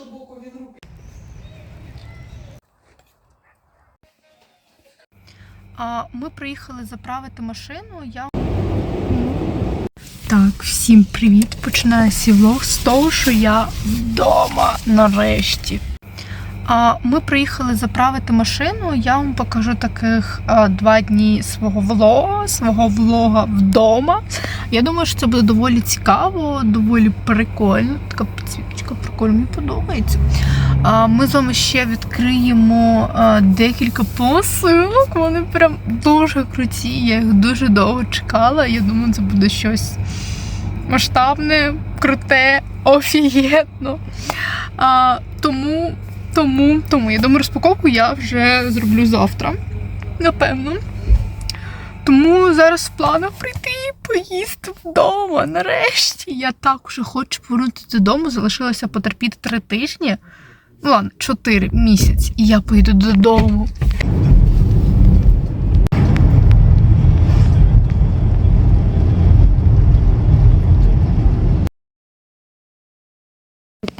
іншого боку він руки. А ми приїхали заправити машину. Я так, всім привіт! Починаю свій влог з того, що я вдома нарешті. А ми приїхали заправити машину. Я вам покажу таких а, два дні свого влога, свого влога вдома. Я думаю, що це буде доволі цікаво, доволі прикольно. Така підсвіточка прикольно, мені подобається. Ми з вами ще відкриємо декілька посилок. Вони прям дуже круті. Я їх дуже довго чекала. Я думаю, це буде щось масштабне, круте, офігетно. Тому, тому, тому, я думаю, розпаковку я вже зроблю завтра. Напевно. Тому зараз в планах прийти і поїсти вдома. Нарешті. Я так уже хочу повернутися додому. Залишилося потерпіти три тижні. Ну ладно, чотири місяці, і я поїду додому.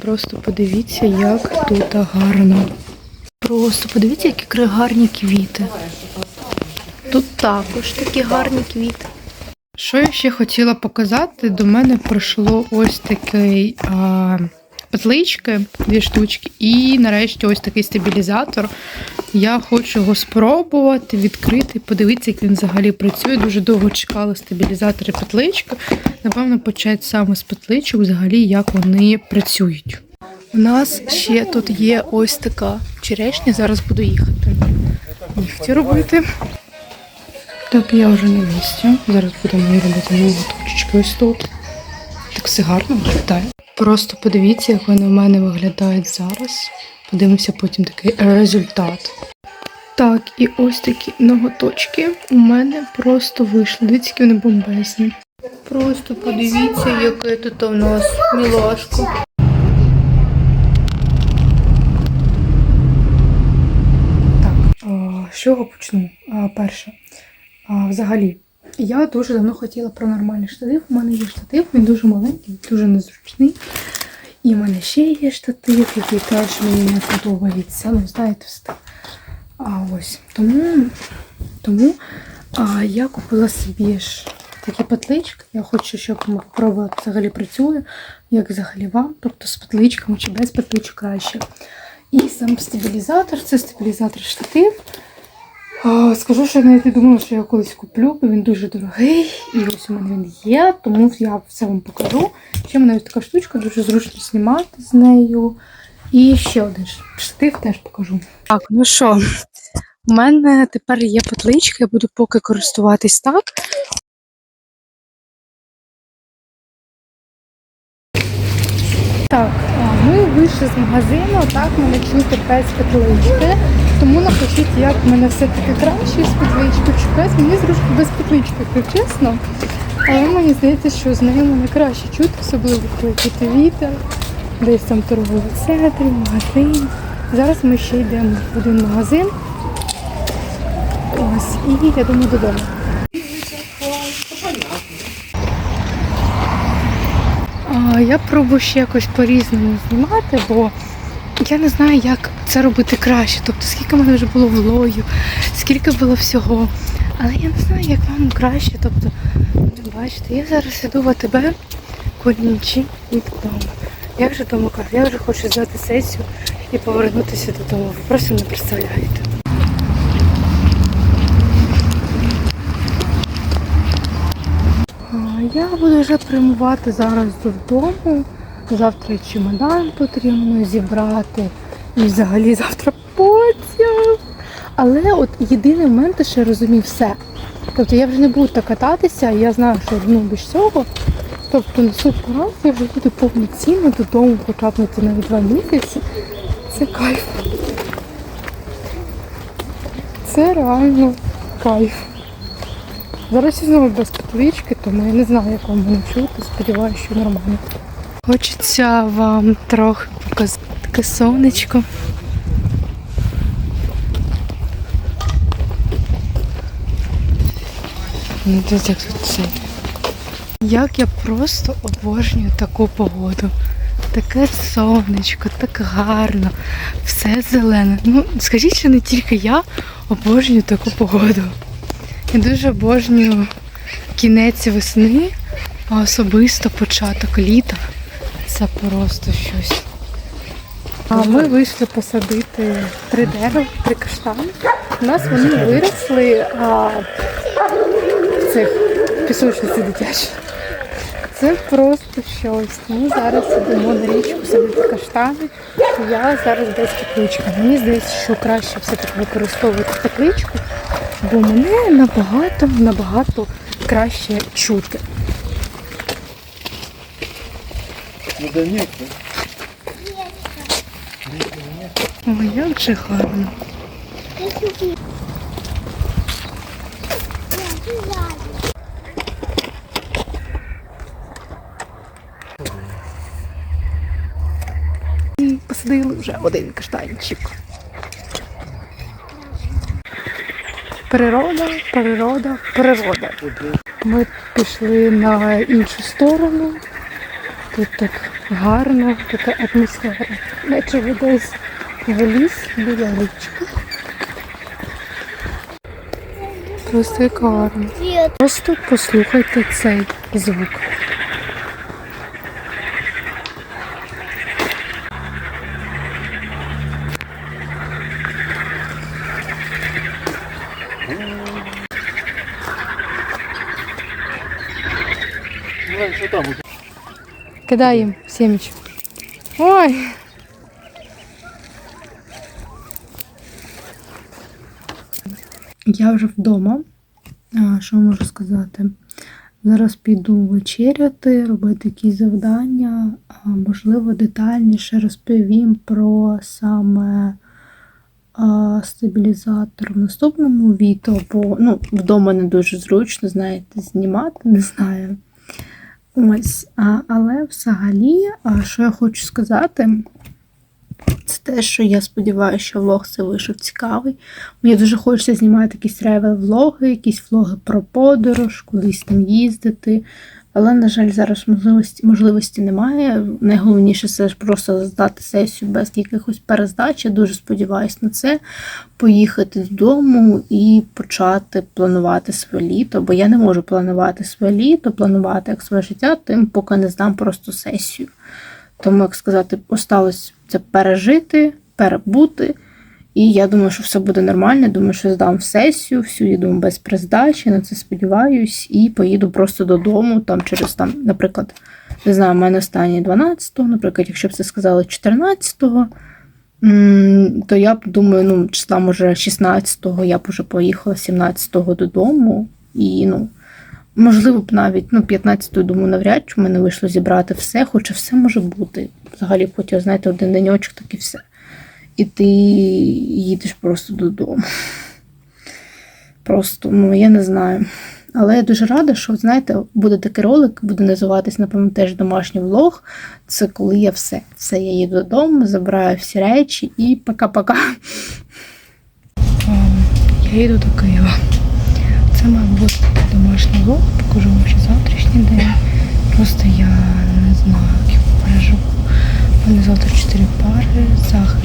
Просто подивіться, як тут гарно. Просто подивіться, які гарні квіти. Тут також такі гарні квіти. Що я ще хотіла показати? До мене прийшло ось такий а, петлички, дві штучки, і нарешті ось такий стабілізатор. Я хочу його спробувати, відкрити, подивитися, як він взагалі працює. Дуже довго чекала стабілізатори петлички. Напевно, почати саме з петличок, взагалі, як вони працюють. У нас ще тут є ось така черешня. Зараз буду їхати. Нігті робити. Так, я вже на місці. Зараз будемо робити ноготочки ось тут. Так все гарно виглядає. Просто подивіться, як вони в мене виглядають зараз. Подивимося потім такий результат. Так, і ось такі ноготочки у мене просто вийшли. Дивіться, які вони бомбезні. Просто подивіться, яке тут у нас мілашко. Так, з чого почну? Перше. А, взагалі, я дуже давно хотіла про нормальний штатив. У мене є штатив, він дуже маленький, дуже незручний. І в мене ще є штатив, який теж мені не подобається. Ну, знаєте, все. А ось тому, тому а, я купила собі ж такі петлички. Я хочу, щоб ми попробували, взагалі працює, як взагалі вам, тобто з петличками чи без петличок краще. І сам стабілізатор, це стабілізатор штатив. Скажу, що я навіть не думала, що я колись куплю, бо він дуже дорогий. І ось у мене він є, тому я все вам покажу. Ще в мене ось така штучка, дуже зручно знімати з нею. І ще один штатив теж покажу. Так, ну що, у мене тепер є петличка, я буду поки користуватись так. Так, ми вийшли з магазину, так мене чути без петлички. Напишіть, як в мене все-таки краще з петличкою чи без. Мені зручно без петлички, якщо чесно. Але мені здається, що з нею мене краще чути, особливо коли чути вітер, десь там торговий центр, магазин. Зараз ми ще йдемо в один магазин. Ось, і я думаю додому. Я пробую ще якось по-різному знімати, бо я не знаю, як це робити краще. Тобто, скільки в мене вже було влогів, скільки було всього. Але я не знаю, як вам краще. Тобто, бачите, я зараз іду в АТБ, колінчі і додому. Я вже вдома кажу, я вже хочу здати сесію і повернутися додому. Ви просто не представляєте. Я буду вже прямувати зараз додому. Завтра чемодан потрібно зібрати. І взагалі завтра потяг. Але от єдиний момент, що я розумію все. Тобто я вже не буду так кататися, я знаю, що ну, без цього. Тобто наступного разу я вже буду повноцінно додому потрапити навіть два місяці. Це кайф. Це реально кайф. Зараз я знову без петлички, тому я не знаю, як вам мене чути. Сподіваюся, що нормально. Хочеться вам трохи показати таке сонечко. Ну, як тут це. Як я просто обожнюю таку погоду. Таке сонечко, так гарно, все зелене. Ну, скажіть, що не тільки я обожнюю таку погоду. Я дуже обожнюю кінець весни, а особисто початок літа. Це просто щось. А ми вийшли посадити три дерева, три каштани. У нас вони виросли а, в цих пісочниці дитячі. Це просто щось. Ми зараз йдемо на річку садити каштани. Я зараз без теплички. Мені здається, що краще все-таки використовувати тепличку, бо мене набагато, набагато краще чути. Да нет, Ой, як же гарно. І посадили вже один каштанчик. Природа, природа, природа. Ми пішли на іншу сторону. Тут так гарно, така атмосфера. Наче десь в ліс біля річки. Просто як гарно. Просто послухайте цей звук. Ну, что там? Кидай їм сімечку. Ой. Я вже вдома. А, Що можу сказати? Зараз піду вечеряти, робити якісь завдання. А, Можливо, детальніше розповім про саме а, стабілізатор в наступному відео, бо ну, вдома не дуже зручно, знаєте, знімати, не знаю. Ось, а, але взагалі, а, що я хочу сказати, це те, що я сподіваюся, що влог це вийшов цікавий. Мені дуже хочеться знімати якісь ревел влоги, якісь влоги про подорож, кудись там їздити. Але, на жаль, зараз можливості, можливості немає. Найголовніше це ж просто здати сесію без якихось перездач. Я дуже сподіваюся на це. Поїхати додому і почати планувати своє літо. Бо я не можу планувати своє літо, планувати як своє життя, тим, поки не здам просто сесію. Тому, як сказати, осталось це пережити, перебути. І я думаю, що все буде нормально. Думаю, що здам в сесію, всю їду без приздачі, на це сподіваюсь, і поїду просто додому, там через там, наприклад, не знаю, у мене останнє 12-го, наприклад, якщо б це сказали 14-го, то я б думаю, ну, числа, може, 16-го я б уже поїхала 17-го додому. І, ну, можливо б навіть ну, 15-го, думаю, навряд чи в мене вийшло зібрати все, хоча все може бути. Взагалі, потім, знаєте, один денечок, так і все і ти їдеш просто додому. Просто, ну, я не знаю. Але я дуже рада, що, знаєте, буде такий ролик, буде називатись, напевно, теж домашній влог. Це коли я все. Все, я їду додому, забираю всі речі і пока-пока. Я їду до Києва. Це має бути домашній влог, покажу вам ще завтрашній день. Просто я не знаю, як переживу. У мене завтра чотири пари, захист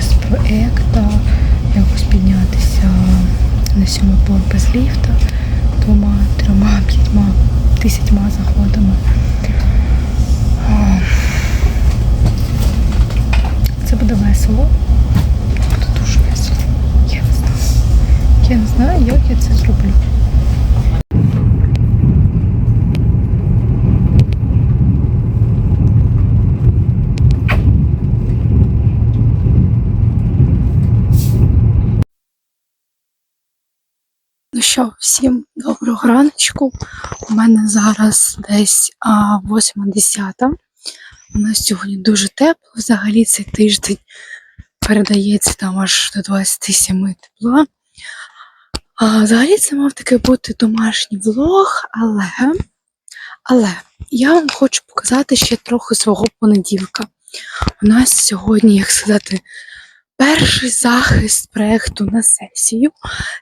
на поверх без ліфта двома, трьома, п'ятьма, тисячма заходами. Це буде весело. Буде дуже весело. Я не знаю. Я не знаю, як я це зроблю. Ну що, всім доброго раночку. У мене зараз десь а, 8.10. У нас сьогодні дуже тепло. Взагалі цей тиждень передається там аж до 27 тепла. А, взагалі це мав таки бути домашній влог, але, але я вам хочу показати ще трохи свого понеділка. У нас сьогодні, як сказати, перший захист проєкту на сесію.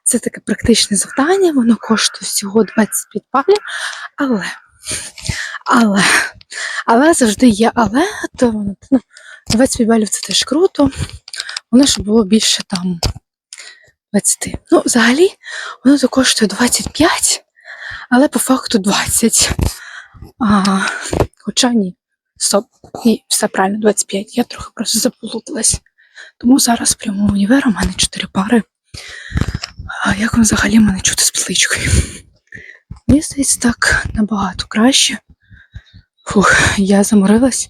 Це таке практичне завдання, воно коштує всього 25 балів, але, Але, але завжди є але, то ну, 25 балів це теж круто. Воно щоб було більше там 20. Ну, взагалі, воно то коштує 25, але по факту 20. А, хоча ні. Стоп. Ні, все правильно, 25. Я трохи просто заплуталась. Тому зараз прямо в універ у мене 4 пари. А як вам взагалі мене чути з пличкою? Мені здається, так набагато краще. Фух, я заморилась.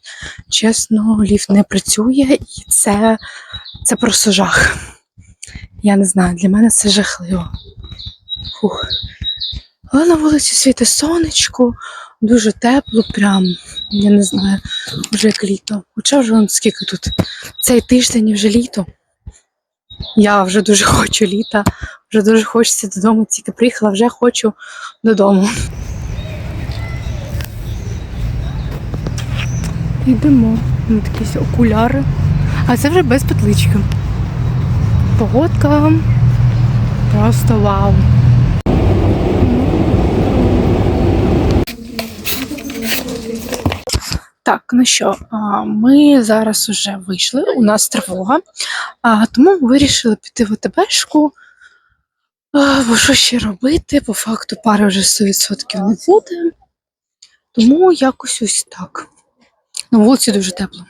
Чесно, ліфт не працює, і це, це просто жах. Я не знаю, для мене це жахливо. Фух. Але на вулиці світить сонечко, дуже тепло, прям, я не знаю, вже як літо. Хоча вже он скільки тут цей тиждень вже літо. Я вже дуже хочу літа, вже дуже хочеться додому, тільки приїхала, вже хочу додому. Йдемо на такі окуляри. А це вже без петлички. Погодка. Просто вау. Так, ну що, ми зараз вже вийшли, у нас тривога, тому вирішили піти в ОТБшку. Бо що ще робити? По факту пари вже 100% не буде. Тому якось ось так. На вулиці дуже тепло.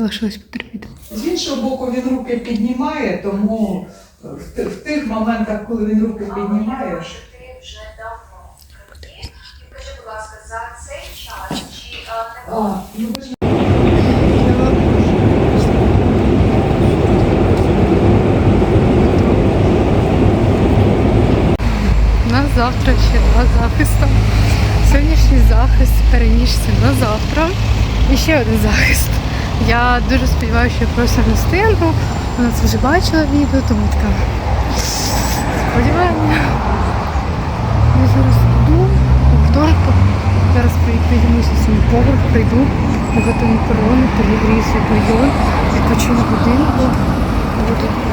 Залишилось потерпіти. З іншого боку, він руки піднімає, тому в, в тих моментах, коли він руки піднімає. Скажи, будь ласка, за цей час чи е, не ну завтра ще два захисти. Сьогоднішній захист перенісся на завтра. І ще один захист. Я дуже сподіваюся, що я просто не встигну. Вона це вже бачила відео, тому така сподівання. Я зараз йду, вівторок, зараз при- піднімуся свій поверх, прийду, приготую макарони, перегрію свій бульйон, відпочину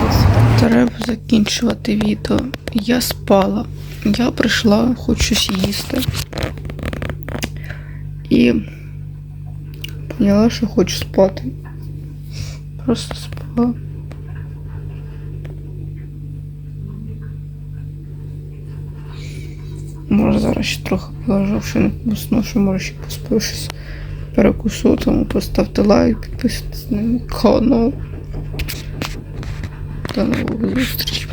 просто. Треба закінчувати відео. Я спала. Я прийшла, хочу щось їсти. І поняла, що хочу спати. Просто спала. Може зараз ще трохи полежу, якщо не посну, що може ще посплю щось перекусу, тому поставте лайк, підписуйтесь на мій канал. До нових зустрічей.